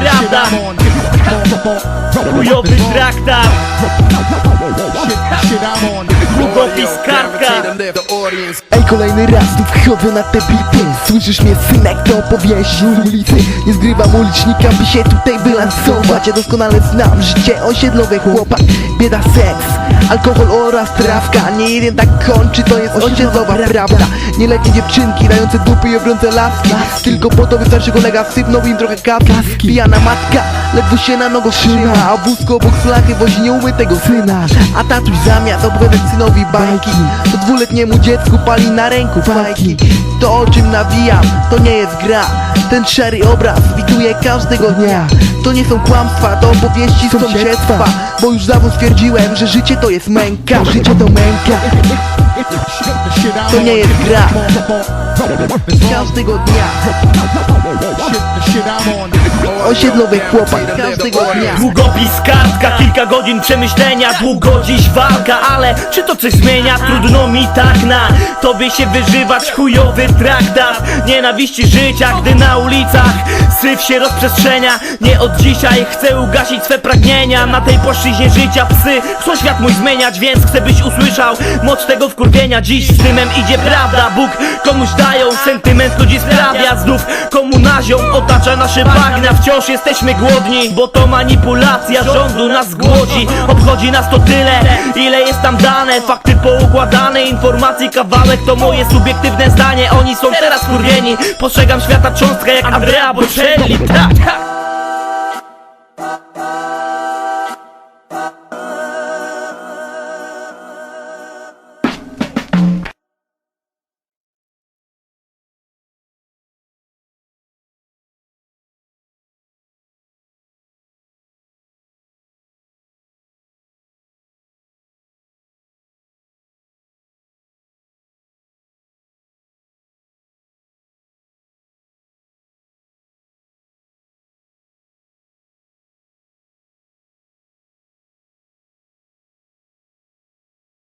Prawda. Chujowy traktat. Długopis kartka. Ej, kolejny raz tu wchodzę na te bity Słyszysz mnie synek, to opowieści ulicy. Nie zgrywam ulicznika, by się tutaj wylansować. Ja doskonale znam życie osiedlowe chłopak. Bieda, seks, alkohol oraz trawka. Nie jeden tak kończy, to jest osiedlowa prawda. Nieletnie dziewczynki, dające dupy i obrące laski. Tylko po to wystarczy kolega sypnął im trochę kaski. Pijana matka, ledwo się na nogą trzyma. A wózko obok flachy wozi nieumytego syna. A tatuś zamiast opowiadać synowi bajki. To dwuletniemu dziecku pali na ręku fajki. To o czym nawijam, to nie jest gra. Ten szary obraz widuje każdego dnia. To nie są kłamstwa, to opowieści z sąsiedztwa. Bo już dawno stwierdziłem, że życie to jest męka. Życie to męka To nie jest gra. Każdego dnia. Osiedlowy chłopak każdego dnia. Długopis kartka, kilka godzin przemyślenia. Długo dziś walka, ale czy to coś zmienia? Trudno mi tak na tobie się wyżywać. Chujowy traktat nienawiści życia Gdy na ulicach syf się rozprzestrzenia. Nie od dzisiaj chcę ugasić swe pragnienia. Na tej płaszczyźnie życia psy chcą świat mój zmieniać Więc chcę byś usłyszał moc tego Dziś z dymem idzie prawda. Bóg komuś dają sentyment ludzi sprawia. Znów komu nazią otacza nasze bagna. Wciąż jesteśmy głodni, bo to manipulacja rządu nas głodzi. Obchodzi nas to tyle, ile jest tam dane. Fakty poukładane, informacji kawałek To moje subiektywne zdanie, oni są teraz kurwieni Postrzegam świata cząstkę jak Andrea Bocelli. Tak, tak